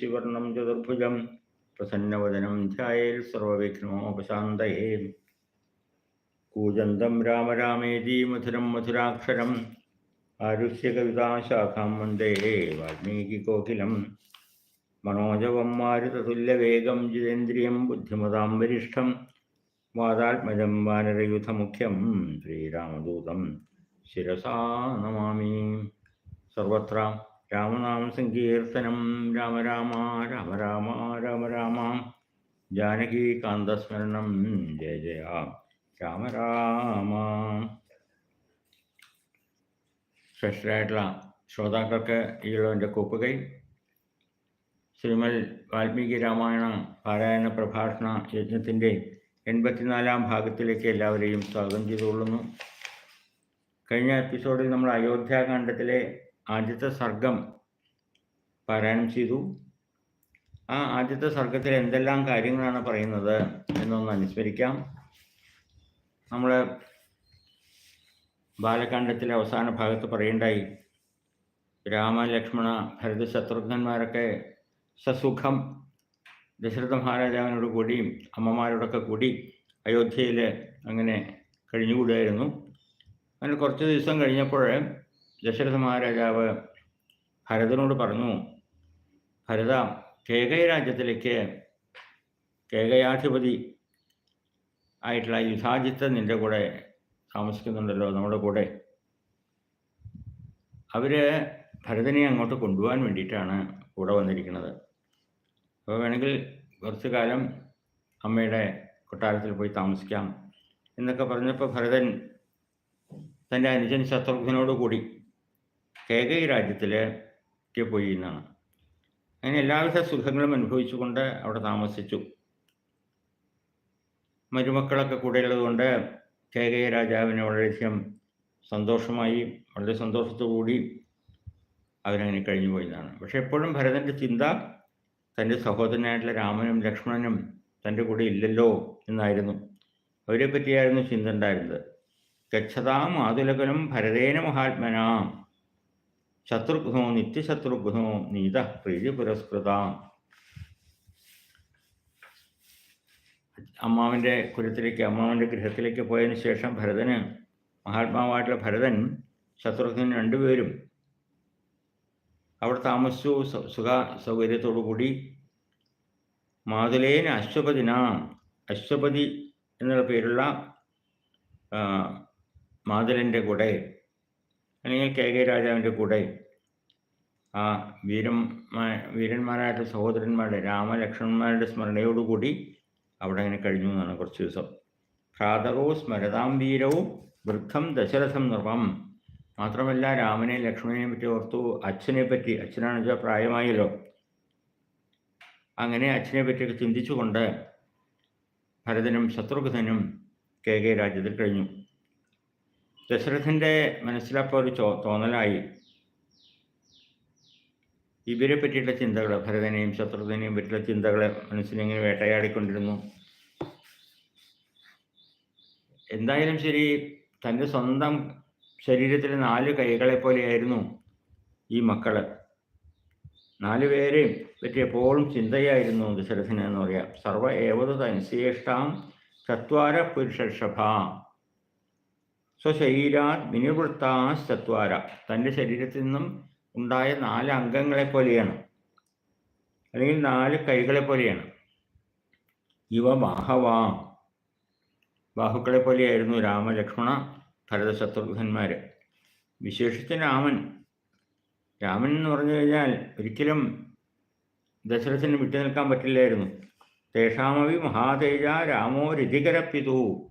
ശശിവർണം ചതുർഭുജം പ്രസന്നവദനം ധ്യായേൽ സർവവിഘ്നോപശാന്തയേ. കൂജന്തം രാമ രാമേതി മധുരം മധുരാക്ഷരം ആരുഷ്യകവിതാശാഖാം വന്ദേ വാൽമീകികോകിലം മനോജവം മാരുതതുല്യവേഗം ജിതേന്ദ്രിയം ബുദ്ധിമതാം വരിഷ്ഠം വാതാത്മജം വാനരയുധമുഖ്യം ശ്രീരാമദൂതം ശിരസാ നമാമി. സർവത്ര രാമനാമ സങ്കീർത്തനം രാമ രാമ രാമ രാമ രാമ. രാമ ജാനകീകാന്തസ്മരണം ജയ ജയ. രാമ രാമ. സ്പെഷ്യലായിട്ടുള്ള ശ്രോതാക്കൾക്ക് ഈയുള്ളവന്റെ കൂപ്പുകൈ. ശ്രീമൽ വാൽമീകി രാമായണ പാരായണ പ്രഭാഷണ യജ്ഞത്തിന്റെ എൺപത്തിനാലാം ഭാഗത്തിലേക്ക് എല്ലാവരെയും സ്വാഗതം ചെയ്തുകൊള്ളുന്നു. കഴിഞ്ഞ എപ്പിസോഡിൽ നമ്മൾ അയോധ്യാകാന്ഡത്തിലെ ആദ്യത്തെ സർഗം പാരായണം ചെയ്തു. ആ ആദ്യത്തെ സർഗത്തിൽ എന്തെല്ലാം കാര്യങ്ങളാണ് പറയുന്നത് എന്നൊന്ന് അനുസ്മരിക്കാം. നമ്മൾ ബാലകാണ്ഡത്തിലെ അവസാന ഭാഗത്ത് പറയണ്ടായി രാമ ലക്ഷ്മണ ഭരത ശത്രുഘ്നന്മാരൊക്കെ സസുഖം ദശരഥ മഹാരാജാവിനോട് കൂടിയും അമ്മമാരോടൊക്കെ കൂടി അയോധ്യയിൽ അങ്ങനെ കഴിഞ്ഞുകൂടായിരുന്നു അങ്ങനെ കുറച്ച് ദിവസം കഴിഞ്ഞപ്പോൾ ദശരഥ മഹാരാജാവ് ഭരതനോട് പറഞ്ഞു ഭരത കേകയ രാജ്യത്തിലേക്ക് കേകയാധിപതി ആയിട്ടുള്ള യുധാജിത്ത് നിന്റെ കൂടെ താമസിക്കുന്നുണ്ടല്ലോ നമ്മുടെ കൂടെ. അവർ ഭരതനെ അങ്ങോട്ട് കൊണ്ടുപോകാൻ വേണ്ടിയിട്ടാണ് കൂടെ വന്നിരിക്കുന്നത്. അപ്പോൾ വേണമെങ്കിൽ കുറച്ചു കാലം അമ്മയുടെ കൊട്ടാരത്തിൽ പോയി താമസിക്കാം എന്നൊക്കെ പറഞ്ഞപ്പോൾ ഭരതൻ തന്റെ അനുജൻ ശത്രുഘ്നോട് കൂടി കേകൈ രാജ്യത്തിലേക്ക് പോയി എന്നാണ്. അങ്ങനെ എല്ലാവിധ സുഖങ്ങളും അനുഭവിച്ചുകൊണ്ട് അവിടെ താമസിച്ചു. മരുമക്കളൊക്കെ കൂടെയുള്ളത് കൊണ്ട് കേകയ രാജാവിന് വളരെയധികം സന്തോഷമായി വളരെ സന്തോഷത്തോടുകൂടി അവരങ്ങനെ കഴിഞ്ഞു എന്നാണ് പക്ഷെ എപ്പോഴും ഭരതന്റെ ചിന്ത തന്റെ സഹോദരനായിട്ടുള്ള രാമനും ലക്ഷ്മണനും തന്റെ കൂടെ ഇല്ലല്ലോ എന്നായിരുന്നു. അവരെ പറ്റിയായിരുന്നു ചിന്ത ഉണ്ടായിരുന്നത്. ഗച്ഛതാം ആതുലകനും ഭരതേന മഹാത്മന ശത്രുഘ്നോ നിത്യശത്രുഘ്നോ നീത പ്രീതി പുരസ്കൃത. അമ്മാവിന്റെ കുലത്തിലേക്ക് അമ്മാവിന്റെ ഗൃഹത്തിലേക്ക് പോയതിനു ശേഷം ഭരതന് മഹാത്മാവായിട്ടുള്ള ഭരതൻ ശത്രുഘ്നൻ രണ്ടുപേരും അവിടെ താമസിച്ചു. സുഖ സൗകര്യത്തോടു കൂടി മാതുലേന അശ്വപതിന അശ്വപതി എന്നുള്ള പേരുള്ള മാതുലന്റെ കൂടെ അല്ലെങ്കിൽ കെ കെ രാജാവിന്റെ കൂടെ ആ വീരം വീരന്മാരായിട്ട് സഹോദരന്മാരുടെ രാമലക്ഷ്മണന്മാരുടെ സ്മരണയോടുകൂടി അവിടെ അങ്ങനെ കഴിഞ്ഞു എന്നാണ് കുറച്ച് ദിവസം. ഭ്രാതറോ സ്മരതാം വീരവും വൃദ്ധം ദശരഥം നൃപം. മാത്രമല്ല രാമനെ ലക്ഷ്മണനെ പറ്റി ഓർത്തു അച്ഛനെ പറ്റി. അച്ഛനാണെന്ന് വെച്ചാൽ പ്രായമായല്ലോ. അങ്ങനെ അച്ഛനെ പറ്റിയൊക്കെ ചിന്തിച്ചുകൊണ്ട് ഭരതനും ശത്രുഘ്നും കെ കെ രാജ്യത്തിൽ കഴിഞ്ഞു. ദശരഥന്റെ മനസ്സിലപ്പോൾ ഒരു ചോ തോന്നലായി. ഇവരെ പറ്റിയുള്ള ചിന്തകൾ ഭരതനെയും ശത്രുഘ്നെയും പറ്റിയുള്ള ചിന്തകളെ മനസ്സിനെങ്ങനെ വേട്ടയാടിക്കൊണ്ടിരുന്നു. എന്തായാലും ശരി തന്റെ സ്വന്തം ശരീരത്തിലെ നാല് കൈകളെ പോലെയായിരുന്നു ഈ മക്കൾ. നാലു പേരെയും പറ്റി എപ്പോഴും ചിന്തയായിരുന്നു ദശരഥന് എന്ന് പറയാം. സർവ ഏവത തനുശേഷ്ടാം ചത്വാര പുരുഷഭ സ്വശരീരാ വിനിവൃത്താ ചത്വാര തന്റെ ശരീരത്തിൽ നിന്നും ഉണ്ടായ നാല് അംഗങ്ങളെ പോലെയാണ്. അല്ലെങ്കിൽ നാല് കൈകളെ പോലെയാണ്. ഇവ ബാഹവാ. ബാഹുക്കളെ പോലെയായിരുന്നു രാമലക്ഷ്മണ ഭരത ശത്രുഘ്നന്മാർ വിശേഷിച്ച് രാമൻ. രാമൻ എന്ന് പറഞ്ഞു കഴിഞ്ഞാൽ ഒരിക്കലും ദശരഥന് വിട്ടു നിൽക്കാൻ പറ്റില്ലായിരുന്നു. തേഷാമവി മഹാതേജ രാമോ രതികരപ്പിതു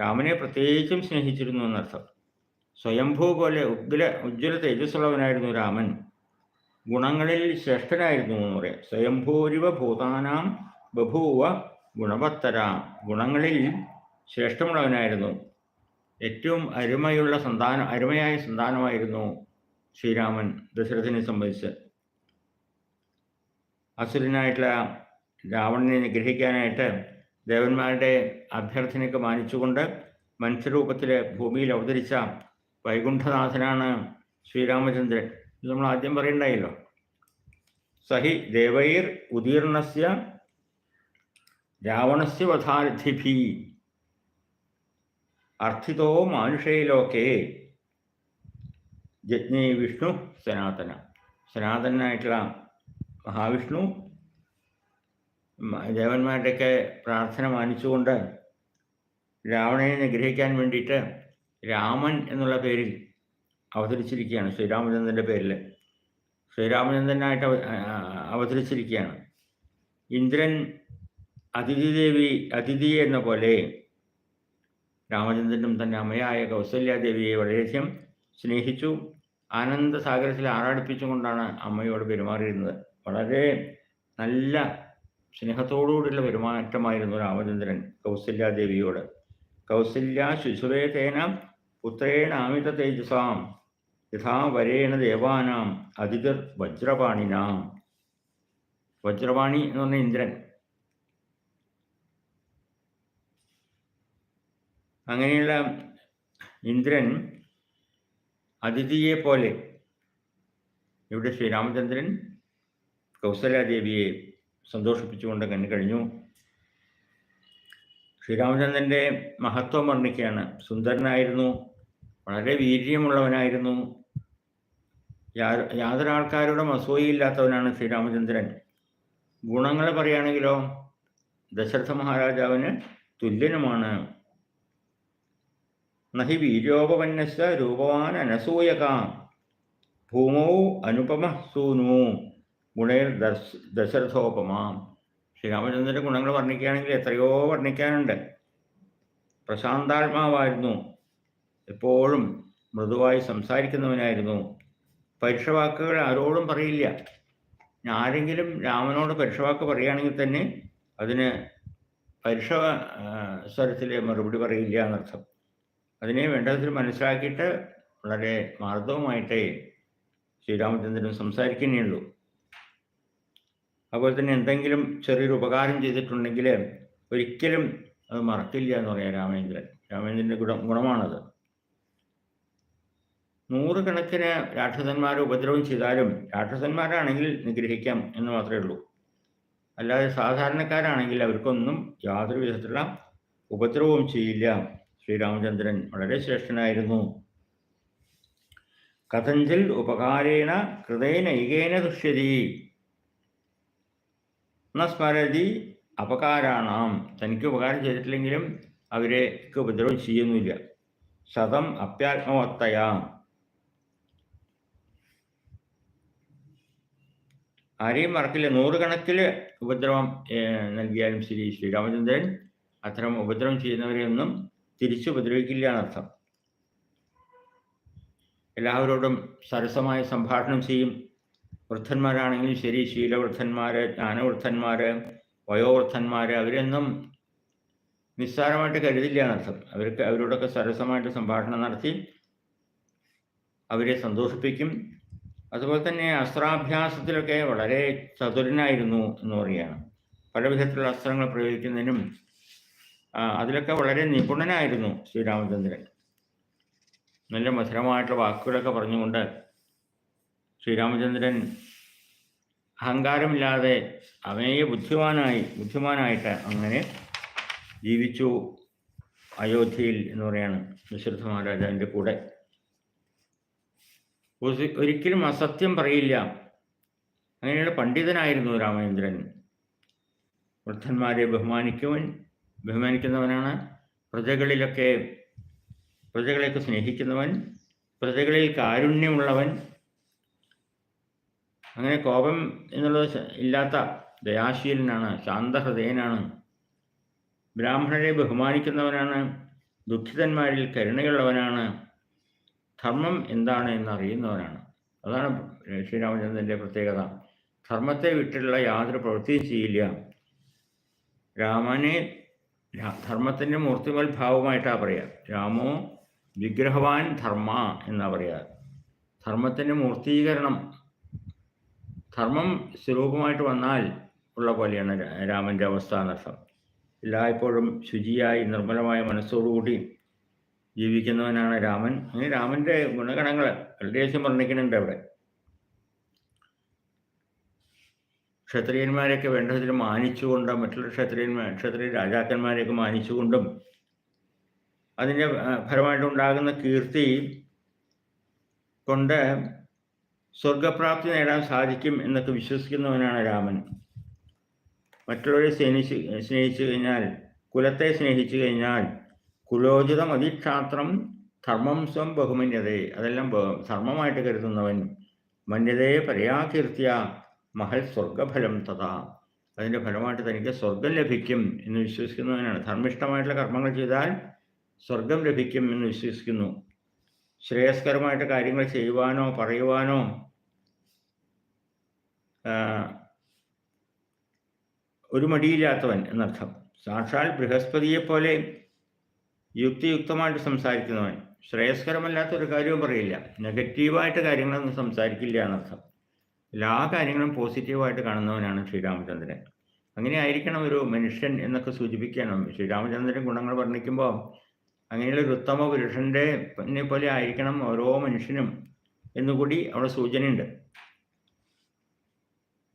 രാമനെ പ്രത്യേകിച്ചും സ്നേഹിച്ചിരുന്നു എന്നർത്ഥം. സ്വയംഭൂ പോലെ ഉഗ്ര ഉജ്ജ്വല തേജസ്സുള്ളവനായിരുന്നു രാമൻ. ഗുണങ്ങളിൽ ശ്രേഷ്ഠനായിരുന്നു എന്ന് പറയാം സ്വയംഭൂരിവ ഭൂതാനാം ബഭൂവ ഗുണവത്തരാം ഗുണങ്ങളിൽ ശ്രേഷ്ഠമുള്ളവനായിരുന്നു. ഏറ്റവും അരുമയുള്ള സന്താനം അരുമയായ സന്താനമായിരുന്നു ശ്രീരാമൻ ദശരഥനെ സംബന്ധിച്ച്. അസുരനായിട്ടുള്ള രാവണനെ നിഗ്രഹിക്കാനായിട്ട് ദേവന്മാരുടെ അഭ്യർത്ഥനയൊക്കെ മാനിച്ചുകൊണ്ട് മനുഷ്യരൂപത്തിൽ ഭൂമിയിൽ അവതരിച്ച വൈകുണ്ഠനാഥനാണ് ശ്രീരാമചന്ദ്രൻ. ഇത് നമ്മൾ ആദ്യം പറയണ്ടായല്ലോ. സഹി ദേവൈർ ഉദീർണസ്യ രാവണസ്യ വധാർത്ഥിഭി അർത്ഥിതോ മാനുഷേ ലോകേ. വിഷ്ണു സനാതന. സനാതനായിട്ടുള്ള മഹാവിഷ്ണു ദേവന്മാരുടെയൊക്കെ പ്രാർത്ഥന മാനിച്ചുകൊണ്ട് രാവണനെ നിഗ്രഹിക്കാൻ വേണ്ടിയിട്ട് രാമൻ എന്നുള്ള പേരിൽ അവതരിച്ചിരിക്കുകയാണ് ശ്രീരാമചന്ദ്രന്റെ പേരിൽ. ശ്രീരാമചന്ദ്രനായിട്ട് അവ- അവതരിച്ചിരിക്കുകയാണ്. ഇന്ദ്രൻ അതിഥി ദേവി അതിഥി എന്ന പോലെ രാമചന്ദ്രനും തന്റെ അമ്മയായ കൗസല്യാദേവിയെ വളരെയധികം സ്നേഹിച്ചു ആനന്ദസാഗരത്തിൽ ആറാടിപ്പിച്ചുകൊണ്ടാണ് അമ്മയോട് പെരുമാറിയിരുന്നത്. വളരെ നല്ല സ്നേഹത്തോടുകൂടിയുള്ള പെരുമാറ്റമായിരുന്നു രാമചന്ദ്രൻ കൗസല്യാദേവിയോട്. കൗസല്യ ശിശുവേതേന പുത്രേണ അമിത തേജസാം. യഥാ വരേണ ദേവാനാം. അധികർ വജ്രപാണിനാം. വജ്രപാണി എന്ന് പറഞ്ഞ ഇന്ദ്രൻ. അങ്ങനെയുള്ള ഇന്ദ്രൻ അതിഥിയെ പോലെ ഇവിടെ ശ്രീരാമചന്ദ്രൻ കൗസല്യാദേവിയെ സന്തോഷിപ്പിച്ചുകൊണ്ട് കണ്ടു കഴിഞ്ഞു. ശ്രീരാമചന്ദ്രന്റെ മഹത്വം വർണിക്കുകയാണ്. സുന്ദരനായിരുന്നു. വളരെ വീര്യമുള്ളവനായിരുന്നു. യാതൊരു ആൾക്കാരോടും അസൂയയില്ലാത്തവനാണ് ശ്രീരാമചന്ദ്രൻ. ഗുണങ്ങൾ പറയുകയാണെങ്കിലോ ദശരഥ മഹാരാജാവിന് തുല്യനുമാണ്. നഹി വീര്യോപവന്നസ് രൂപവാൻ അനസൂയക. ഭൂമൗ അനുപമ സൂനു ഗുണേർ ദർശ ദശരഥോപമാം. ശ്രീരാമചന്ദ്രന്റെ ഗുണങ്ങൾ വർണിക്കുകയാണെങ്കിൽ എത്രയോ വർണിക്കാനുണ്ട്. പ്രശാന്താത്മാവായിരുന്നു. എപ്പോഴും മൃദുവായി സംസാരിക്കുന്നവനായിരുന്നു. പരുഷവാക്കുകൾ ആരോടും പറയില്ല. ആരെങ്കിലും രാമനോട് പരുഷവാക്ക് പറയുകയാണെങ്കിൽ തന്നെ അതിന് പരുഷ സ്വരത്തിൽ മറുപടി പറയില്ല എന്നർത്ഥം. അതിനെ വേണ്ടതിൽ മനസ്സിലാക്കിയിട്ട് വളരെ മാർദ്ദവുമായിട്ടേ ശ്രീരാമചന്ദ്രൻ സംസാരിക്കുന്നേയുള്ളൂ അതുപോലെ തന്നെ എന്തെങ്കിലും ചെറിയൊരു ഉപകാരം ചെയ്തിട്ടുണ്ടെങ്കിൽ ഒരിക്കലും അത് മറക്കില്ല എന്ന് പറയാം രാമേന്ദ്രൻ രാമേന്ദ്രന്റെ ഗുണം ഗുണമാണത്. നൂറുകണക്കിന് രാക്ഷസന്മാരെ ഉപദ്രവം ചെയ്താലും രാക്ഷസന്മാരാണെങ്കിൽ നിഗ്രഹിക്കാം എന്ന് മാത്രമേ ഉള്ളൂ. അല്ലാതെ സാധാരണക്കാരാണെങ്കിൽ അവർക്കൊന്നും യാതൊരു വിധത്തിലുള്ള ഉപദ്രവവും ചെയ്യില്ല. ശ്രീരാമചന്ദ്രൻ വളരെ ശ്രേഷ്ഠനായിരുന്നു. കഥഞ്ചിൽ ഉപകാരേണ കൃതേനൈകേന ദുഷ്യതി. ന സ്മരതി അപകാരാണാം. തനിക്ക് ഉപകാരം ചെയ്തിട്ടില്ലെങ്കിലും അവരെ ഉപദ്രവം ചെയ്യുന്നില്ല. ശതം അപ്യാത്മവത്തയാം. ആരെയും മറക്കില്ല. നൂറുകണക്കിൽ ഉപദ്രവം നൽകിയാലും ശരി ശ്രീരാമചന്ദ്രൻ അത്തരം ഉപദ്രവം ചെയ്യുന്നവരെയൊന്നും തിരിച്ചു ഉപദ്രവിക്കില്ല എന്നർത്ഥം എല്ലാവരോടും സരസമായ സംഭാഷണം ചെയ്യും. വൃദ്ധന്മാരാണെങ്കിലും ശരി ശീലവൃദ്ധന്മാര് ജ്ഞാനവൃദ്ധന്മാര് വയോവൃദ്ധന്മാര് അവരെന്നും നിസ്സാരമായിട്ട് കരുതില്ല എന്നർത്ഥം അവർക്ക് അവരോടൊക്കെ സരസമായിട്ട് സംഭാഷണം നടത്തി അവരെ സന്തോഷിപ്പിക്കും. അതുപോലെ തന്നെ അസ്ത്രാഭ്യാസത്തിലൊക്കെ വളരെ ചതുരനായിരുന്നു എന്ന് പറയുകയാണ്. പല വിധത്തിലുള്ള അസ്ത്രങ്ങൾ പ്രയോഗിക്കുന്നതിനും അതിലൊക്കെ വളരെ നിപുണനായിരുന്നു ശ്രീരാമചന്ദ്രൻ. നല്ല മധുരമായിട്ടുള്ള വാക്കുകളൊക്കെ പറഞ്ഞുകൊണ്ട് ശ്രീരാമചന്ദ്രൻ അഹങ്കാരമില്ലാതെ അമേയ ബുദ്ധിമാനായി ബുദ്ധിമാനായിട്ട് അങ്ങനെ ജീവിച്ചു. അയോധ്യയിൽ എന്ന് പറയാണ് ദശരഥ മഹാരാജാവിന്റെ കൂടെ. ഒരിക്കലും അസത്യം പറയില്ല. അങ്ങനെയുള്ള പണ്ഡിതനായിരുന്നു രാമചന്ദ്രൻ. വൃദ്ധന്മാരെ ബഹുമാനിക്കുവൻ ബഹുമാനിക്കുന്നവനാണ് പ്രജകളിലൊക്കെ പ്രജകളെയൊക്കെ സ്നേഹിക്കുന്നവൻ പ്രജകളിൽ കാരുണ്യമുള്ളവൻ. അങ്ങനെ കോപം എന്നുള്ളത് ഇല്ലാത്ത ദയാശീലനാണ് ശാന്തഹൃദയനാണ്. ബ്രാഹ്മണരെ ബഹുമാനിക്കുന്നവനാണ് ദുഃഖിതന്മാരിൽ കരുണയുള്ളവനാണ്. ധർമ്മം എന്താണ് എന്ന് അറിയുന്നവനാണ് അതാണ് ശ്രീരാമചന്ദ്രന്റെ പ്രത്യേകത. ധർമ്മത്തെ വിട്ടുള്ള യാതൊരു പ്രവൃത്തിയും ചെയ്യില്ല. രാമനെ ധർമ്മത്തിന്റെ മൂർത്തിമൽ ഭാവമായിട്ടാണ് പറയുക രാമോ വിഗ്രഹവാൻ ധർമ്മ എന്നാ പറയുക ധർമ്മത്തിന്റെ മൂർത്തീകരണം ധർമ്മം സ്വരൂപമായിട്ട് വന്നാൽ ഉള്ള പോലെയാണ് രാമന്റെ അവസ്ഥ എന്നർത്ഥം എല്ലായ്പ്പോഴും ശുചിയായി നിർമ്മലമായ മനസ്സോടുകൂടി ജീവിക്കുന്നവനാണ് രാമൻ. അങ്ങനെ രാമന്റെ ഗുണഗണങ്ങൾ വളരെയധികം വർണിക്കുന്നുണ്ട് അവിടെ. ക്ഷത്രിയന്മാരെയൊക്കെ വേണ്ട വിധത്തിൽ മാനിച്ചുകൊണ്ട് മറ്റുള്ള ക്ഷത്രിയന്മാർ ക്ഷത്രിയ രാജാക്കന്മാരെയൊക്കെ മാനിച്ചുകൊണ്ടും അതിന്റെ ഫലമായിട്ടുണ്ടാകുന്ന കീർത്തി കൊണ്ട് സ്വർഗപ്രാപ്തി നേടാൻ സാധിക്കും എന്നൊക്കെ വിശ്വസിക്കുന്നവനാണ് രാമൻ. മറ്റുള്ളവരെ സ്നേഹിച്ച് സ്നേഹിച്ചു കഴിഞ്ഞാൽ കുലത്തെ സ്നേഹിച്ചു കഴിഞ്ഞാൽ കുലോചിതം അതിക്ഷാത്രം ധർമ്മം സ്വം ബഹുമന്യതേ. അതെല്ലാം ധർമ്മമായിട്ട് കരുതുന്നവൻ മന്യതയെ പരയാകീർത്തിയ മഹൽ സ്വർഗഫലം തഥാ. അതിന്റെ ഫലമായിട്ട് തനിക്ക് സ്വർഗം ലഭിക്കും എന്ന് വിശ്വസിക്കുന്നവനാണ്. ധർമ്മിഷ്ടമായിട്ടുള്ള കർമ്മങ്ങൾ ചെയ്താൽ സ്വർഗം ലഭിക്കും എന്ന് വിശ്വസിക്കുന്നു. ശ്രേയസ്കരമായിട്ട് കാര്യങ്ങൾ ചെയ്യുവാനോ പറയുവാനോ ഒരു മടിയില്ലാത്തവൻ എന്നർത്ഥം. സാക്ഷാൽ ബൃഹസ്പതിയെ പോലെ യുക്തിയുക്തമായിട്ട് സംസാരിക്കുന്നവൻ. ശ്രേയസ്കരമല്ലാത്ത ഒരു കാര്യവും പറയില്ല. നെഗറ്റീവായിട്ട് കാര്യങ്ങളൊന്നും സംസാരിക്കില്ല എന്നർത്ഥം. എല്ലാ കാര്യങ്ങളും പോസിറ്റീവായിട്ട് കാണുന്നവനാണ് ശ്രീരാമചന്ദ്രൻ. അങ്ങനെ ആയിരിക്കണം ഒരു മനുഷ്യൻ എന്നൊക്കെ സൂചിപ്പിക്കണം ശ്രീരാമചന്ദ്രൻ ഗുണങ്ങൾ വർണിക്കുമ്പോൾ അങ്ങനെയുള്ള ഒരു ഉത്തമ പുരുഷന്റെ പോലെ ആയിരിക്കണം ഓരോ മനുഷ്യനും എന്നുകൂടി അവിടെ സൂചനയുണ്ട്.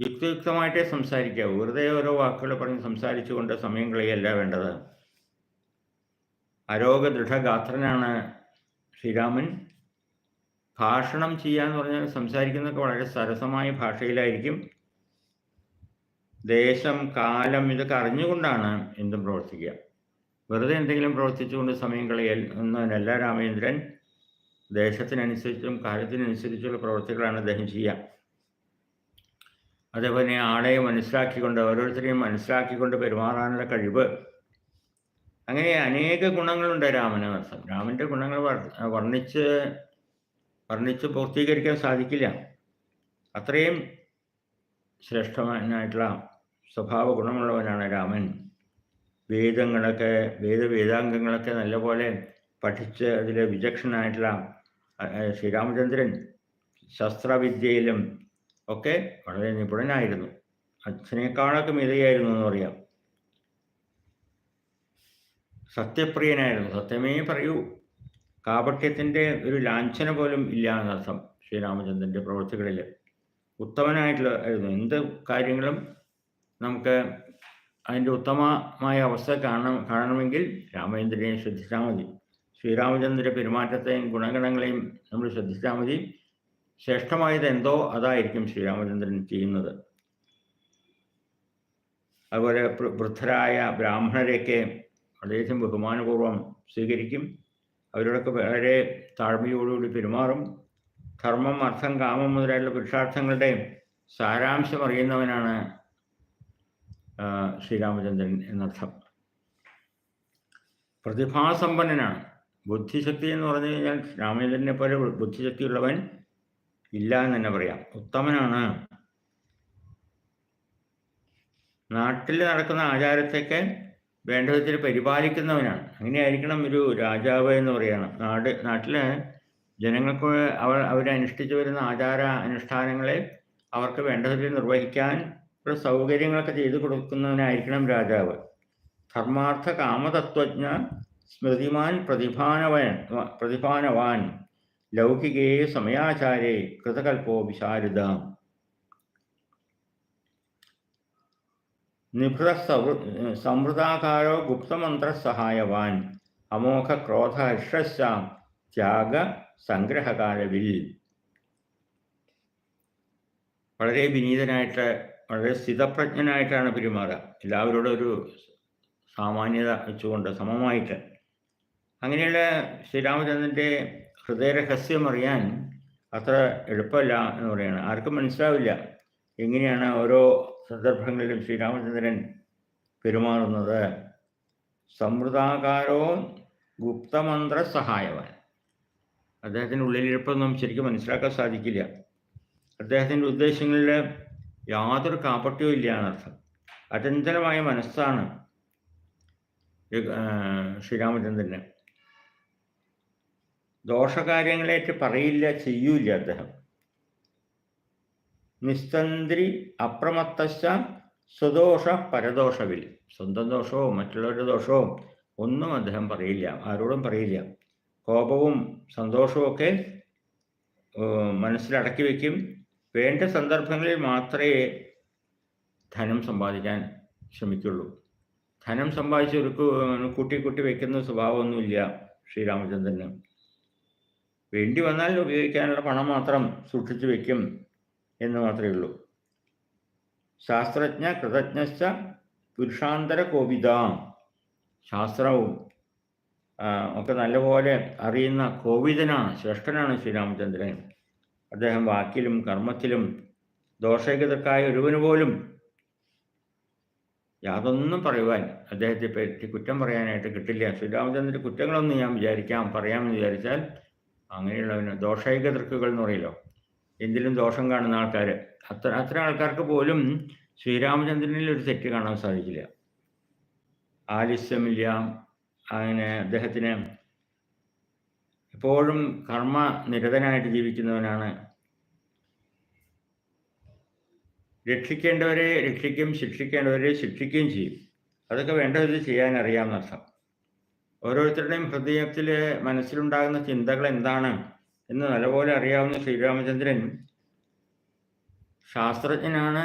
യുക്തിയുക്തമായിട്ടേ സംസാരിക്കുക വെറുതെ ഓരോ വാക്കുകൾ പറഞ്ഞ് സംസാരിച്ചുകൊണ്ട് സമയം കളയല്ല വേണ്ടത്. അരോഗ ദൃഢഗാത്രനാണ് ശ്രീരാമൻ. ഭാഷണം ചെയ്യാന്ന് പറഞ്ഞാൽ സംസാരിക്കുന്നതൊക്കെ വളരെ സരസമായ ഭാഷയിലായിരിക്കും. ദേശം കാലം ഇതൊക്കെ അറിഞ്ഞുകൊണ്ടാണ് എന്തും പ്രവർത്തിക്കുക. വെറുതെ എന്തെങ്കിലും പ്രവർത്തിച്ചുകൊണ്ട് സമയം കളയൽ എന്നല്ല രാമേന്ദ്രൻ ദേശത്തിനനുസരിച്ചും കാലത്തിനനുസരിച്ചുള്ള പ്രവർത്തികളാണ് അദ്ദേഹം ചെയ്യുക. അതേപോലെ ആളെ മനസ്സിലാക്കിക്കൊണ്ട് ഓരോരുത്തരെയും മനസ്സിലാക്കിക്കൊണ്ട് പെരുമാറാനുള്ള കഴിവ് അങ്ങനെ അനേക ഗുണങ്ങളുണ്ട് രാമന് അർത്ഥം രാമന്റെ ഗുണങ്ങൾ വർണിച്ച് വർണിച്ച് പൂർത്തീകരിക്കാൻ സാധിക്കില്ല. അത്രയും ശ്രേഷ്ഠമായിട്ടുള്ള സ്വഭാവ ഗുണമുള്ളവനാണ് രാമൻ. വേദങ്ങളൊക്കെ വേദ വേദാംഗങ്ങളൊക്കെ നല്ലപോലെ പഠിച്ച് അതിൽ വിചക്ഷണനായിട്ടുള്ള ശ്രീരാമചന്ദ്രൻ ശസ്ത്രവിദ്യയിലും ഒക്കെ വളരെ നിപുണനായിരുന്നു. അച്ഛനേക്കാളൊക്കെ മിതയായിരുന്നു എന്ന് പറയാം. സത്യപ്രിയനായിരുന്നു. സത്യമേ പറയൂ. കാപട്യത്തിന്റെ ഒരു ലാഞ്ചന പോലും ഇല്ല എന്നർത്ഥം ശ്രീരാമചന്ദ്രന്റെ പ്രവൃത്തികളിൽ ഉത്തമനായിട്ടുള്ള ആയിരുന്നു. എന്ത് കാര്യങ്ങളും നമുക്ക് അതിന്റെ ഉത്തമമായ അവസ്ഥ കാണണം കാണണമെങ്കിൽ രാമചന്ദ്രനെ ശ്രദ്ധിച്ചാൽ മതി. ശ്രീരാമചന്ദ്രന്റെ പെരുമാറ്റത്തെയും ഗുണഗണങ്ങളെയും നമ്മൾ ശ്രദ്ധിച്ചാൽ മതി. ശ്രേഷ്ഠമായത് എന്തോ അതായിരിക്കും ശ്രീരാമചന്ദ്രൻ ചെയ്യുന്നത്. അതുപോലെ വൃദ്ധരായ ബ്രാഹ്മണരെയൊക്കെ വളരെയധികം ബഹുമാനപൂർവം സ്വീകരിക്കും. അവരോടൊക്കെ വളരെ താഴ്മയോടുകൂടി പെരുമാറും. ധർമ്മം അർത്ഥം കാമം മുതലായുള്ള പുരുഷാർത്ഥങ്ങളുടെ സാരാംശം അറിയുന്നവനാണ് ശ്രീരാമചന്ദ്രൻ എന്നർത്ഥം. പ്രതിഭാസമ്പന്നനാണ്. ബുദ്ധിശക്തി എന്ന് പറഞ്ഞു കഴിഞ്ഞാൽ രാമചന്ദ്രനെ പോലെ ബുദ്ധിശക്തിയുള്ളവൻ ഇല്ല എന്ന് തന്നെ പറയാം. ഉത്തമനാണ്. നാട്ടിൽ നടക്കുന്ന ആചാരത്തെയൊക്കെ വേണ്ട വിധത്തിൽ പരിപാലിക്കുന്നവനാണ്. അങ്ങനെയായിരിക്കണം ഒരു രാജാവ് എന്ന് പറയണം. നാട് നാട്ടിൽ ജനങ്ങൾക്ക് അവർ അവരനുഷ്ഠിച്ചു വരുന്ന ആചാര അനുഷ്ഠാനങ്ങളെ അവർക്ക് വേണ്ട വിധത്തിൽ നിർവഹിക്കാൻ സൗകര്യങ്ങളൊക്കെ ചെയ്തു കൊടുക്കുന്നവനായിരിക്കണം രാജാവ്. ധർമാർത്ഥ കാമതത്വജ്ഞ സ്മൃതിമാൻ പ്രതിഭാനവൻ പ്രതിഭാനവാൻ ലൗകികേ സമയാചാരേ കൃതകൽപ്പോ വിശാരദ നിഭൃത സമൃതാകാരോ ഗുപ്തമന്ത്രസഹായവാൻ. അമോഘ ക്രോധ ഹർഷസ്യ ത്യാഗ സംഗ്രഹകാലവിൽ വളരെ വിനീതനായിട്ട് വളരെ സ്ഥിതപ്രജ്ഞനായിട്ടാണ് പെരുമാറുക. എല്ലാവരോടും ഒരു സാമാന്യത വെച്ചുകൊണ്ട് സമമായിട്ട്. അങ്ങനെയുള്ള ശ്രീരാമചന്ദ്രന്റെ ഹൃദയരഹസ്യം അറിയാൻ അത്ര എളുപ്പമല്ല എന്ന് പറയുന്നത് ആർക്കും മനസ്സിലാവില്ല. എങ്ങനെയാണ് ഓരോ സന്ദർഭങ്ങളിലും ശ്രീരാമചന്ദ്രൻ പെരുമാറുന്നത് സമൃദ്ധാകാരോ ഗുപ്തമന്ത്ര സഹായവാൻ അദ്ദേഹത്തിന്റെ ഉള്ളിലിരിപ്പൊന്നും ശരിക്കും മനസ്സിലാക്കാൻ സാധിക്കില്ല. അദ്ദേഹത്തിന്റെ ഉദ്ദേശങ്ങളിൽ യാതൊരു കാപ്പട്യവും ഇല്ല എന്നർത്ഥം അചഞ്ചലമായ മനസ്സാണ് ശ്രീരാമചന്ദ്രന്. ദോഷകാര്യങ്ങളേറ്റ് പറയില്ല ചെയ്യൂല അദ്ദേഹം. നിസ്തന്ത്രി അപ്രമത്തശ്ച സ്വദോഷ പരദോഷവിൽ. സ്വന്തം ദോഷവും മറ്റുള്ളവരുടെ ദോഷവും ഒന്നും അദ്ദേഹം പറയില്ല ആരോടും പറയില്ല. കോപവും സന്തോഷവും ഒക്കെ മനസ്സിലടക്കി വയ്ക്കും വേണ്ട സന്ദർഭങ്ങളിൽ മാത്രമേ ധനം സമ്പാദിക്കാൻ ശ്രമിക്കുള്ളൂ. ധനം സമ്പാദിച്ച് ഒരു കൂട്ടി കൂട്ടി വെക്കുന്ന സ്വഭാവമൊന്നുമില്ല ശ്രീരാമചന്ദ്രന്. വേണ്ടി വന്നാൽ ഉപയോഗിക്കാനുള്ള പണം മാത്രം സൂക്ഷിച്ചു വെക്കും. എന്ന് മാത്രമേ ഉള്ളൂ. ശാസ്ത്രജ്ഞ കൃതജ്ഞശ്ച പുരുഷാന്തര കോപിത ശാസ്ത്രവും ഒക്കെ നല്ലപോലെ അറിയുന്ന കോവിദനാണ് ശ്രേഷ്ഠനാണ് ശ്രീരാമചന്ദ്രൻ അദ്ദേഹം വാക്കിലും കർമ്മത്തിലും ദോഷരഹിതർക്കായ ഒരുവന് പോലും യാതൊന്നും പറയുവാൻ അദ്ദേഹത്തെ പറ്റി കുറ്റം പറയാനായിട്ട് കിട്ടില്ല. ശ്രീരാമചന്ദ്രന്റെ കുറ്റങ്ങളൊന്നും ഞാൻ വിചാരിക്കാം പറയാമെന്ന് വിചാരിച്ചാൽ അങ്ങനെയുള്ളവന് ദോഷൈക ദൃക്കുകൾ എന്ന് പറയല്ലോ എന്തിലും ദോഷം കാണുന്ന ആൾക്കാർ അത്ര അത്ര ആൾക്കാർക്ക് പോലും ശ്രീരാമചന്ദ്രനിൽ ഒരു തെറ്റ് കാണാൻ സാധിക്കില്ല ആലിസ്യമില്ല അങ്ങനെ അദ്ദേഹത്തിന് എപ്പോഴും കർമ്മ നിരതനായിട്ട് ജീവിക്കുന്നവനാണ്. രക്ഷിക്കേണ്ടവരെ രക്ഷിക്കും ശിക്ഷിക്കേണ്ടവരെ ശിക്ഷിക്കുകയും ചെയ്യും. അതൊക്കെ വേണ്ട വിധത്തിൽ ചെയ്യാൻ അറിയാമെന്നർത്ഥം ഓരോരുത്തരുടെയും ഹൃദയത്തിൽ മനസ്സിലുണ്ടാകുന്ന ചിന്തകൾ എന്താണ്? എന്ന് നല്ലപോലെ അറിയാവുന്ന ശ്രീരാമചന്ദ്രൻ ശാസ്ത്രജ്ഞനാണ്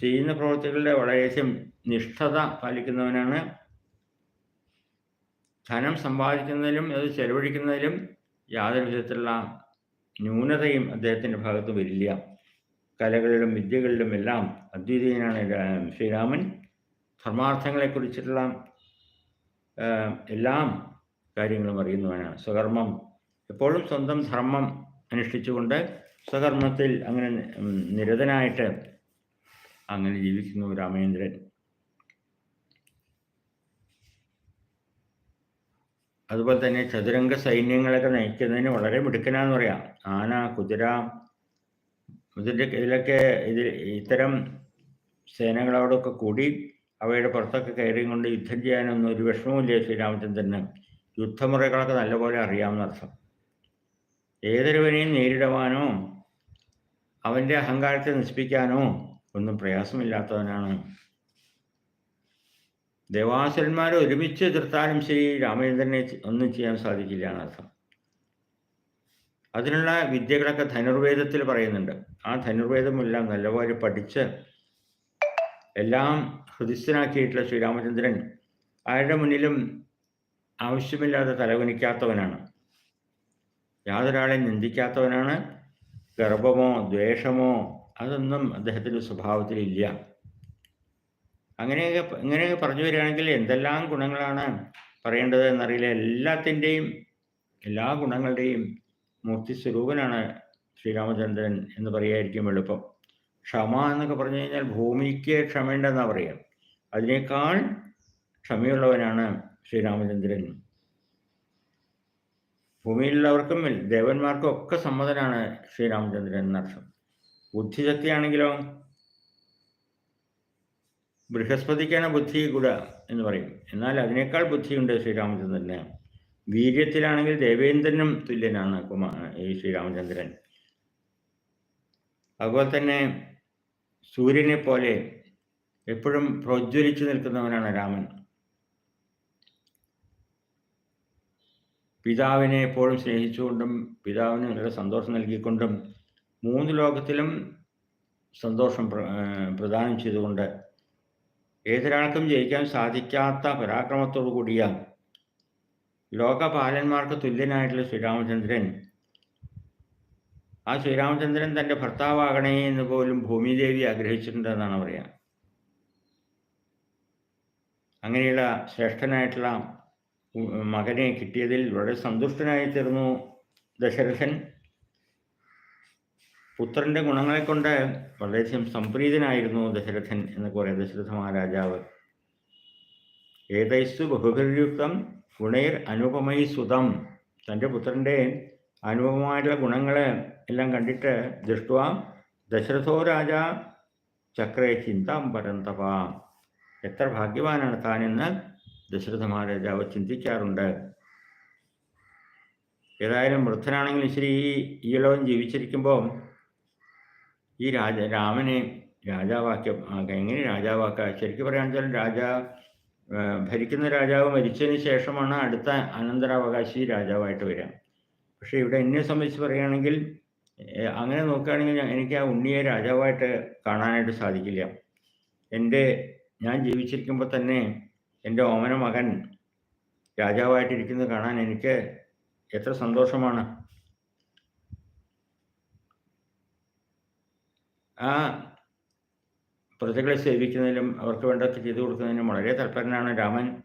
ചെയ്യുന്ന പ്രവൃത്തികളുടെ വളരെയധികം നിഷ്ഠത പാലിക്കുന്നവനാണ്. ധനം സമ്പാദിക്കുന്നതിലും അത് ചെലവഴിക്കുന്നതിലും യാതൊരു വിധത്തിലുള്ള ന്യൂനതയും അദ്ദേഹത്തിന്റെ ഭാഗത്ത് വരില്ല. കലകളിലും വിദ്യകളിലും എല്ലാം അദ്വിതീയനാണ് ശ്രീരാമൻ. ധർമാർത്ഥങ്ങളെക്കുറിച്ചിട്ടുള്ള എല്ലാം കാര്യങ്ങളും അറിയുന്നവനാണ്. സ്വകർമ്മം എപ്പോഴും സ്വന്തം ധർമ്മം അനുഷ്ഠിച്ചുകൊണ്ട് സ്വകർമ്മത്തിൽ അങ്ങനെ നിരതനായിട്ട് അങ്ങനെ ജീവിക്കുന്നു രാമേന്ദ്രൻ അതുപോലെ തന്നെ ചതുരംഗ സൈന്യങ്ങളൊക്കെ നയിക്കുന്നതിന് വളരെ മിടുക്കനാന്ന് പറയാം. ആന കുതിര ഇതിന്റെ ഇതിലൊക്കെ ഇതിൽ ഇത്തരം സേനകളോടൊക്കെ കൂടി അവയുടെ പുറത്തൊക്കെ കയറി കൊണ്ട് യുദ്ധം ചെയ്യാനൊന്നും ഒരു വിഷമവും ഇല്ല ശ്രീരാമചന്ദ്രന് യുദ്ധമുറകളൊക്കെ നല്ലപോലെ അറിയാമെന്നർത്ഥം ഏതൊരുവനെയും നേരിടുവാനോ അവന്റെ അഹങ്കാരത്തെ നശിപ്പിക്കാനോ ഒന്നും പ്രയാസമില്ലാത്തവനാണ്. ദേവാസുരന്മാരെ ഒരുമിച്ച് എതിർത്താലും ശരി രാമചന്ദ്രനെ ഒന്നും ചെയ്യാൻ സാധിക്കില്ല എന്നർത്ഥം അതിനുള്ള വിദ്യകളൊക്കെ ധനുർവേദത്തിൽ പറയുന്നുണ്ട്. ആ ധനുർവേദമെല്ലാം നല്ലപോലെ പഠിച്ച് എല്ലാം ഹൃദയസ്ഥനാക്കിയിട്ടുള്ള ശ്രീരാമചന്ദ്രൻ ആരുടെ മുന്നിലും ആവശ്യമില്ലാതെ തലകുനിക്കാത്തവനാണ്. യാതൊരാളെ നിന്ദിക്കാത്തവനാണ്. ഗർഭമോ ദ്വേഷമോ അതൊന്നും അദ്ദേഹത്തിന്റെ സ്വഭാവത്തിലില്ല. അങ്ങനെയൊക്കെ ഇങ്ങനെയൊക്കെ പറഞ്ഞു വരികയാണെങ്കിൽ എന്തെല്ലാം ഗുണങ്ങളാണ് പറയേണ്ടത് എന്നറിയില്ല. എല്ലാത്തിന്റെയും എല്ലാ ഗുണങ്ങളുടെയും മൂർത്തി സ്വരൂപനാണ് ശ്രീരാമചന്ദ്രൻ എന്ന് പറയായിരിക്കും എളുപ്പം. ക്ഷമ എന്നൊക്കെ പറഞ്ഞു കഴിഞ്ഞാൽ ഭൂമിക്ക് ക്ഷമയുണ്ടെന്നാണ് പറയുക അതിനേക്കാൾ ക്ഷമയുള്ളവനാണ് ശ്രീരാമചന്ദ്രൻ. ഭൂമിയിലുള്ളവർക്കും ദേവന്മാർക്കും ഒക്കെ സമ്മതനാണ് ശ്രീരാമചന്ദ്രൻ എന്നർത്ഥം ബുദ്ധിശക്തിയാണെങ്കിലോ ബൃഹസ്പതിക്കാണ് ബുദ്ധി കൂട എന്ന് പറയും. എന്നാൽ അതിനേക്കാൾ ബുദ്ധിയുണ്ട് ശ്രീരാമചന്ദ്രന് വീര്യത്തിലാണെങ്കിൽ ദേവേന്ദ്രനും തുല്യനാണ് കുമാ ഈ ശ്രീരാമചന്ദ്രൻ അതുപോലെ തന്നെ സൂര്യനെ പോലെ എപ്പോഴും പ്രജ്വലിച്ചു നിൽക്കുന്നവനാണ് രാമൻ. പിതാവിനെ എപ്പോഴും സ്നേഹിച്ചുകൊണ്ടും പിതാവിന് നല്ല സന്തോഷം നൽകിക്കൊണ്ടും മൂന്ന് ലോകത്തിലും സന്തോഷം പ്ര- പ്രദാനം ചെയ്തുകൊണ്ട് ഏതൊരാൾക്കും ജയിക്കാൻ സാധിക്കാത്ത പരാക്രമത്തോടു കൂടിയ ലോകപാലന്മാർക്ക് തുല്യനായിട്ടുള്ള ശ്രീരാമചന്ദ്രൻ ആ ശ്രീരാമചന്ദ്രൻ തന്റെ ഭർത്താവാകണേ എന്ന് പോലും ഭൂമിദേവി ആഗ്രഹിച്ചിട്ടുണ്ടെന്നാണ് പറയാം അങ്ങനെയുള്ള ശ്രേഷ്ഠനായിട്ടുള്ള മകനെ കിട്ടിയതിൽ വളരെ സന്തുഷ്ടനായി തീർന്നു ദശരഥൻ. പുത്രന്റെ ഗുണങ്ങളെ കൊണ്ട് വളരെയധികം സംപ്രീതനായിരുന്നു ദശരഥൻ എന്ന് പറയാം ദശരഥ മഹാരാജാവ്. ഏതൈസ്തു ബഹുഭിർയുക്തം ഗുണേർ അനുപമൈ സുതം. തന്റെ പുത്രന്റെ അനുപമമായിട്ടുള്ള ഗുണങ്ങളെ എല്ലാം കണ്ടിട്ട് ദൃഷ്ട ദശരഥോ രാജ ചക്രേ ചിന്താം പരന്തപ. എത്ര ഭാഗ്യവാനാണ് താനെന്ന് ദശരഥ മഹാരാജാവ് ചിന്തിക്കാറുണ്ട്. ഏതായാലും വൃദ്ധനാണെങ്കിലും ശരി ഈ ഈളവൻ ജീവിച്ചിരിക്കുമ്പോൾ ഈ രാജ രാമനെ രാജാവാക്കിയ എങ്ങനെ രാജാവാക്കുക? ശരിക്കും പറയുകയാണെന്ന് വെച്ചാൽ രാജാ ഭരിക്കുന്ന രാജാവ് മരിച്ചതിന് ശേഷമാണ് അടുത്ത അനന്തരാവകാശി രാജാവായിട്ട് വരിക. പക്ഷേ ഇവിടെ എന്നെ സംബന്ധിച്ച് പറയുകയാണെങ്കിൽ അങ്ങനെ നോക്കുകയാണെങ്കിൽ എനിക്ക് ആ ഉണ്ണിയെ രാജാവായിട്ട് കാണാനായിട്ട് സാധിക്കില്ല. എന്റെ ഞാൻ ജീവിച്ചിരിക്കുമ്പോൾ തന്നെ എന്റെ ഓമന മകൻ രാജാവായിട്ടിരിക്കുന്നത് കാണാൻ എനിക്ക് എത്ര സന്തോഷമാണ്. ആ പ്രതികളെ സേവിക്കുന്നതിലും അവർക്ക് വേണ്ടത് ചെയ്തു കൊടുക്കുന്നതിനും വളരെ തൽപരനാണ് രാമൻ.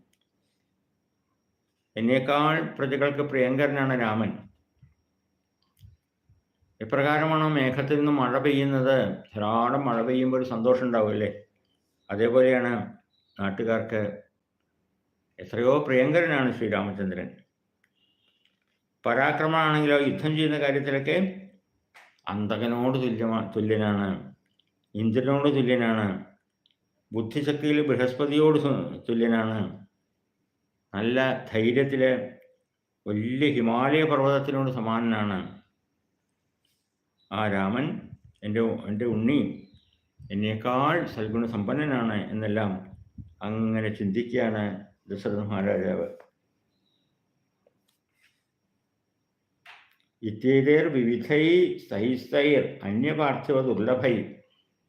എന്നേക്കാൾ പ്രതികൾക്ക് പ്രിയങ്കരനാണ് രാമൻ. എപ്രകാരമാണോ മേഘത്തിൽ നിന്ന് മഴ പെയ്യുന്നത്? ധാരാളം മഴ പെയ്യുമ്പോൾ ഒരു സന്തോഷം ഉണ്ടാവില്ലേ അതേപോലെയാണ് നാട്ടുകാർക്ക് എത്രയോ പ്രിയങ്കരനാണ് ശ്രീരാമചന്ദ്രൻ. പരാക്രമമാണെങ്കിലോ യുദ്ധം ചെയ്യുന്ന കാര്യത്തിലൊക്കെ അന്തകനോട് തുല്യമാ തുല്യനാണ്. ഇന്ദ്രനോട് തുല്യനാണ്. ബുദ്ധിശക്തിയിൽ ബൃഹസ്പതിയോട് തുല്യനാണ്. നല്ല ധൈര്യത്തിൽ വലിയ ഹിമാലയ പർവതത്തിനോട് സമാനനാണ്. ആ രാമൻ എന്റെ എന്റെ ഉണ്ണി എന്നേക്കാൾ സൽഗുണ സമ്പന്നനാണ് എന്നെല്ലാം അങ്ങനെ ചിന്തിക്കുകയാണ് ദശരഥ മഹാരാജാവ് ഇത്യേതേർ വിവിധൈ സൈസ്തൈർ അന്യപാർത്ഥിവ ദുർലഭൈ.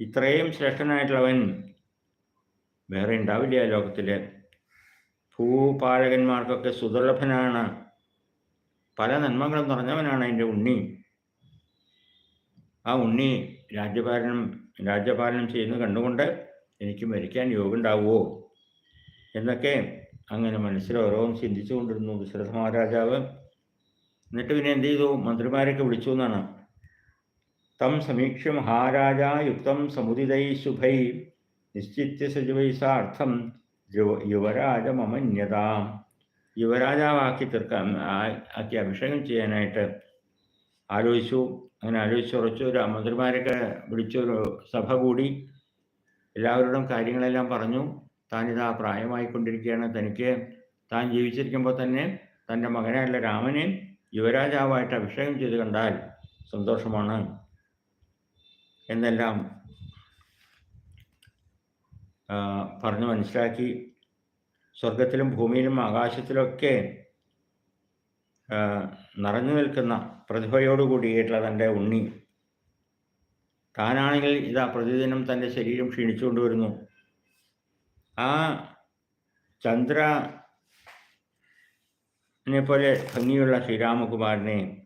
ഇത്രയും ശ്രേഷ്ഠനായിട്ടുള്ളവൻ വേറെ ഉണ്ടാവില്ല ലോകത്തിൽ ഭൂപാലകന്മാർക്കൊക്കെ സുദുർലഭനാണ്. പല നന്മകളും നിറഞ്ഞവനാണ് എന്റെ ഉണ്ണി. ആ ഉണ്ണി രാജ്യപാലനം രാജ്യപാലനം ചെയ്യുന്നത് കണ്ടുകൊണ്ട് എനിക്ക് മരിക്കാൻ യോഗമുണ്ടാവുമോ എന്നൊക്കെ അങ്ങനെ മനസ്സിൽ ഓരോന്ന് ചിന്തിച്ചുകൊണ്ടിരുന്നു. ദശരഥ മഹാരാജാവ് എന്നിട്ട് പിന്നെ എന്ത് ചെയ്തു? മന്ത്രിമാരൊക്കെ വിളിച്ചു എന്നാണ്. തം സമീക്ഷ്യ മഹാരാജ യുക്തം സമുദിതൈ ശുഭൈ. നിശ്ചിത്യ സജിവൈസാർത്ഥം യുവരാജ മമന്യതാം. യുവരാജാവാക്കി തീർക്കാൻ ആക്കി അഭിഷേകം ചെയ്യാനായിട്ട് ആലോചിച്ചു. അങ്ങനെ ആലോചിച്ചുറച്ചു മന്ത്രിമാരൊക്കെ വിളിച്ചൊരു സഭ കൂടി എല്ലാവരോടും കാര്യങ്ങളെല്ലാം പറഞ്ഞു. താനിതാ പ്രായമായിക്കൊണ്ടിരിക്കുകയാണ്. തനിക്ക് താൻ ജീവിച്ചിരിക്കുമ്പോൾ തന്നെ തന്റെ മകനായുള്ള രാമനെ യുവരാജാവായിട്ട് അഭിഷേകം ചെയ്ത് കണ്ടാൽ സന്തോഷമാണ്. എന്നെല്ലാം പറഞ്ഞു മനസ്സിലാക്കി. സ്വർഗത്തിലും ഭൂമിയിലും ആകാശത്തിലൊക്കെ നിറഞ്ഞു നിൽക്കുന്ന പ്രതിഭയോടുകൂടിയിട്ടുള്ള തന്റെ ഉണ്ണി. താനാണെങ്കിൽ ഇതാ പ്രതിദിനം തന്റെ ശരീരം ക്ഷീണിച്ചുകൊണ്ട് വരുന്നു ആ ചന്ദ്രനെ പോലെ ഭംഗിയുള്ള ശ്രീരാമകുമാരനെ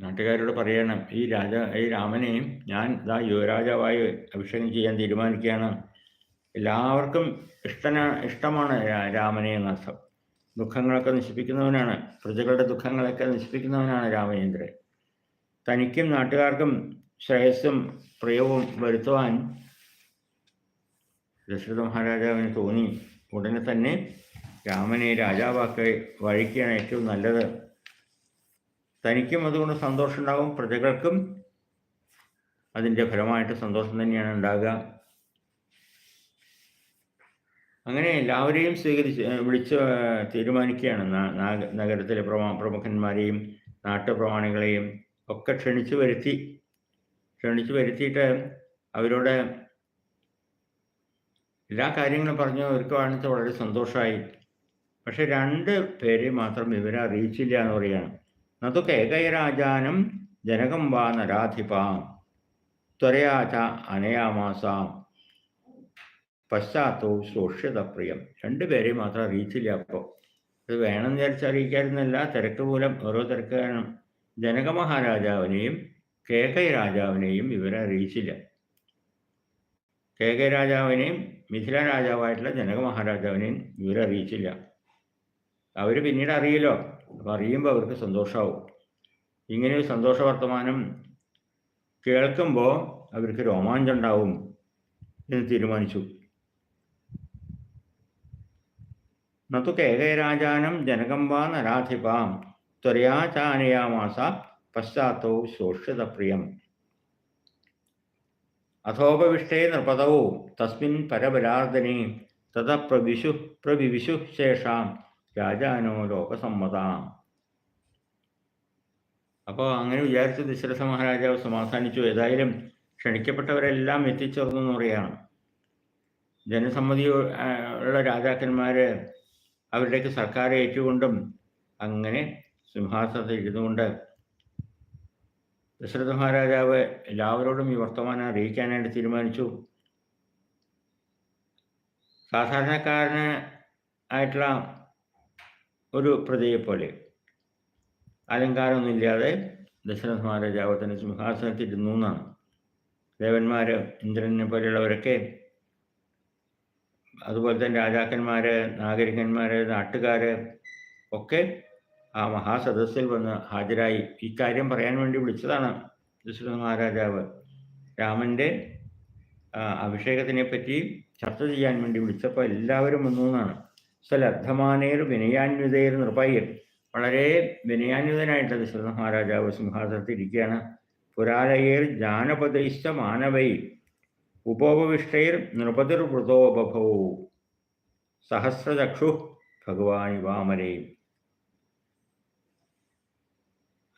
നാട്ടുകാരോട് പറയണം. ഈ രാജ ഈ രാമനെ ഞാൻ ഇതാ യുവരാജാവായി അഭിഷേകം ചെയ്യാൻ തീരുമാനിക്കുകയാണ്. എല്ലാവർക്കും ഇഷ്ടന ഇഷ്ടമാണ് രാമനെ എന്നർത്ഥം ദുഃഖങ്ങളൊക്കെ നശിപ്പിക്കുന്നവനാണ്. പ്രജകളുടെ ദുഃഖങ്ങളൊക്കെ നശിപ്പിക്കുന്നവനാണ് രാമചന്ദ്രൻ. തനിക്കും നാട്ടുകാർക്കും ശ്രേയസ്സും പ്രിയവും വരുത്തുവാൻ ദശരഥ മഹാരാജാവിന് തോന്നി. ഉടനെ തന്നെ രാമനെ രാജാവാക്കി വഴിക്കാണ് ഏറ്റവും നല്ലത്. തനിക്കും അതുകൊണ്ട് സന്തോഷം ഉണ്ടാകും പ്രജകൾക്കും അതിന്റെ ഫലമായിട്ട് സന്തോഷം തന്നെയാണ് ഉണ്ടാകുക. അങ്ങനെ എല്ലാവരെയും സ്വീകരിച്ച് വിളിച്ച് തീരുമാനിക്കുകയാണ് നഗരത്തിലെ പ്രമാ പ്രമുഖന്മാരെയും നാട്ടുപ്രമാണികളെയും ഒക്കെ ക്ഷണിച്ചു വരുത്തി. ക്ഷണിച്ചു വരുത്തിയിട്ട് അവരോട് എല്ലാ കാര്യങ്ങളും പറഞ്ഞു അവർക്ക് കാണിച്ച് വളരെ സന്തോഷമായി. പക്ഷെ രണ്ട് പേരെ മാത്രം ഇവരെ അറിയിച്ചില്ല എന്ന് പറയുകയാണ്. അതൊക്കെ ഏകൈരാജാനം ജനകം വാ നരാധിപാം ത്വരയാച അനയാമാസാം പശ്ചാത്തവും സോഷ്യതപ്രിയം പേരെ മാത്രം അറിയിച്ചില്ല അപ്പോൾ. ഇത് വേണം വിചാരിച്ച് അറിയിക്കാതിരുന്നല്ല തിരക്ക് മൂലം ഓരോ തിരക്ക് കാരണം ജനക മഹാരാജാവിനെയും കേകൈ രാജാവിനെയും ഇവരെ അറിയിച്ചില്ല. കേകൈ രാജാവിനെയും മിഥില രാജാവായിട്ടുള്ള ജനക മഹാരാജാവിനെയും ഇവരെ അറിയിച്ചില്ല. അവർ പിന്നീട് അറിയില്ലോ അപ്പം അറിയുമ്പോൾ അവർക്ക് സന്തോഷമാവും ഇങ്ങനെ ഒരു സന്തോഷ വർത്തമാനം കേൾക്കുമ്പോൾ അവർക്ക് രോമാഞ്ചം ഉണ്ടാവും എന്ന് തീരുമാനിച്ചു. നത്തു കേകയരാജാനം ജനകം നരാധിപാം ത്വരയാചാനയാമാസ പശ്ചാത്തവും പശ്ചാത്തോ ശോഷ്യതപ്രിയം അഥോപവിഷ്ടേ നൃപതവോ തസ്മിൻ പരബലാർദ്ദനെ തത പ്രവിശു പ്രവിവിശു ശേഷാം. രാജാനോ ലോകസമ്മതാം. അപ്പോൾ അങ്ങനെ വിചാരിച്ച് ദശരഥ മഹാരാജാവ് സമാധാനിച്ചു. ഏതായാലും ക്ഷണിക്കപ്പെട്ടവരെല്ലാം എത്തിച്ചേർന്നു എന്ന് പറയുകയാണ് ജനസമ്മതി ഉള്ള രാജാക്കന്മാർ അവരുടെയൊക്കെ സർക്കാർ ഏറ്റുകൊണ്ടും അങ്ങനെ സിംഹാസനത്തിൽ ഇരുന്നുകൊണ്ട് ദശരഥ മഹാരാജാവ് എല്ലാവരോടും ഈ വർത്തമാനം അറിയിക്കാനായിട്ട് തീരുമാനിച്ചു. സാധാരണക്കാരന് ആയിട്ടുള്ള ഒരു പ്രതിയെ പോലെ അലങ്കാരമൊന്നുമില്ലാതെ ദശരഥ മഹാരാജാവ് തന്നെ സിംഹാസനത്തിൽ ഇരുന്നു എന്നാണ്. ദേവന്മാർ ഇന്ദ്രനെ പോലെയുള്ളവരൊക്കെ അതുപോലെ തന്നെ രാജാക്കന്മാർ നാഗരികന്മാർ നാട്ടുകാർ ഒക്കെ ആ മഹാസദസ്സിൽ വന്ന് ഹാജരായി. ഇക്കാര്യം പറയാൻ വേണ്ടി വിളിച്ചതാണ് ദശരഥ മഹാരാജാവ്. രാമന്റെ അഭിഷേകത്തിനെ പറ്റി ചർച്ച ചെയ്യാൻ വേണ്ടി വിളിച്ചപ്പോൾ എല്ലാവരും വന്നു എന്നാണ്. സലർദ്ധമാനേർ വിനയാന്വിതേർ നിർഭയർ വളരെ വിനയാന്വിതനായിട്ട് ദശരഥ മഹാരാജാവ് സിംഹാസനത്തിൽ ഇരിക്കുകയാണ്. പുരാലയേർ ജാനപദൈശ്ച മാനവൈ. ഉപോപവിഷ്ടൈർ നൃപതിർവൃതോപഭവു. സഹസ്രചക്ഷു ഭഗവാൻ വാമരേ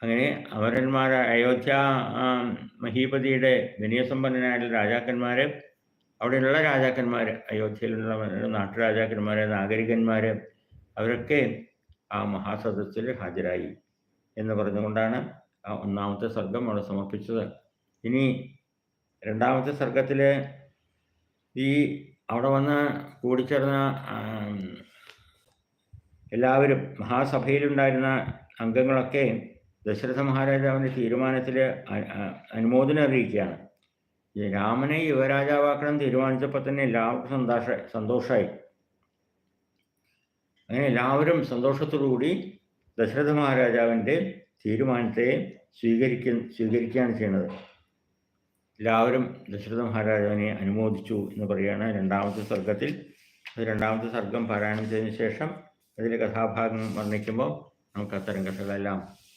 അങ്ങനെ അമരന്മാർ അയോധ്യ മഹീപതിയുടെ വിനയസമ്പന്നനായിട്ടുള്ള രാജാക്കന്മാർ അവിടെയുള്ള രാജാക്കന്മാർ അയോധ്യയിലുള്ള നാട്ടുരാജാക്കന്മാർ നാഗരികന്മാർ അവരൊക്കെ ആ മഹാസദസ്സിൽ ഹാജരായി എന്ന് പറഞ്ഞുകൊണ്ടാണ് ആ ഒന്നാമത്തെ സർഗം അവിടെ സമർപ്പിച്ചത്. ഇനി രണ്ടാമത്തെ സർഗത്തിൽ ഈ അവിടെ വന്ന് കൂടിച്ചേർന്ന എല്ലാവരും മഹാസഭയിലുണ്ടായിരുന്ന അംഗങ്ങളൊക്കെ ദശരഥ മഹാരാജാവിന്റെ തീരുമാനത്തിൽ അനുമോദനം അറിയിക്കുകയാണ്. രാമനെ യുവരാജാവാക്കണം തീരുമാനിച്ചപ്പോൾ തന്നെ എല്ലാവർക്കും സന്തോഷ സന്തോഷമായി അങ്ങനെ എല്ലാവരും സന്തോഷത്തോടുകൂടി ദശരഥ മഹാരാജാവിന്റെ തീരുമാനത്തെ സ്വീകരിക്ക സ്വീകരിക്കുകയാണ് ചെയ്യുന്നത്. എല്ലാവരും ദശരഥ മഹാരാജാവിനെ അനുമോദിച്ചു എന്ന് പറയുകയാണ് രണ്ടാമത്തെ സർഗത്തിൽ രണ്ടാമത്തെ സർഗം പാരായണം ചെയ്തതിനു ശേഷം അതിലെ കഥാഭാഗം വർണിക്കുമ്പോൾ നമുക്ക് അത്തരം കഥകളെല്ലാം